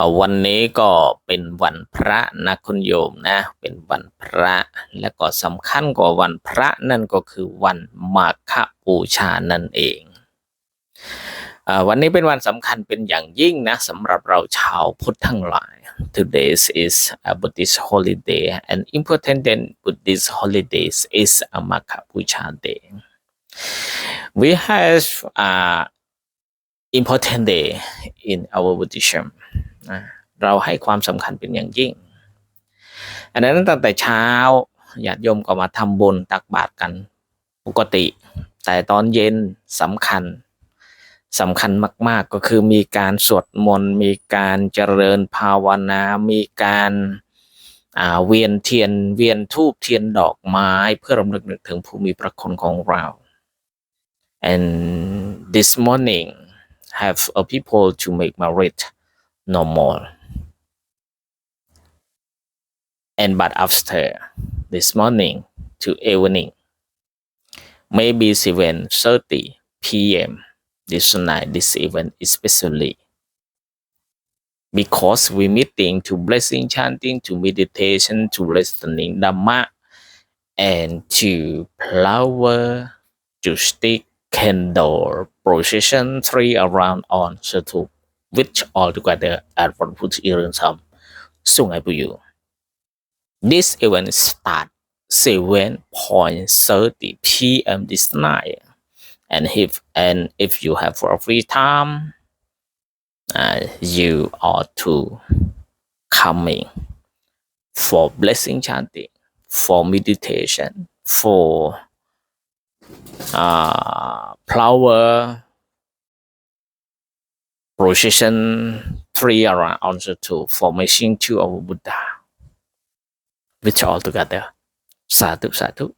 อ่าวันนี้ก็เป็นวันพระนะคุณโยมนะ เป็นวันพระและก็สำคัญกว่าวันพระนั่นก็คือวันมาฆบูชานั่นเองวันนี้เป็นวันสำคัญเป็นอย่างยิ่งนะสำหรับเราชาวพุทธทั้งหลาย Today is a Buddhist holiday and important than Buddhist holidays is a Magha Puja Day. We have a important day in our Buddhism เราให้ความสำคัญเป็นอย่างยิ่ง อันนั้นตั้งแต่เช้าญาติโยมก็มาทำบุญตักบาตรกันปกติ แต่ตอนเย็นสำคัญสำคัญมาก ๆ ก็คือมีการสวดมนต์ มีการเจริญภาวนา มีการเวียนเทียนเวียนทูบเทียนดอกไม้เพื่อรำลึกนึกถึงภูมิพระคุณของเรา and this morning have a people to make merit no more and but after this morning to evening maybe 7:30 p.m. this night this event especially because we meeting to blessing chanting to meditation to listening dhamma and to flower to stick candle procession three around on Satu which all together one put in some Sungai. This event start 7.30 p.m. this night. And if and if you have a free time, uh, you ought to coming for blessing chanting, for meditation, for uh, flower procession three around answer to formation two of Buddha, which all together satu satu.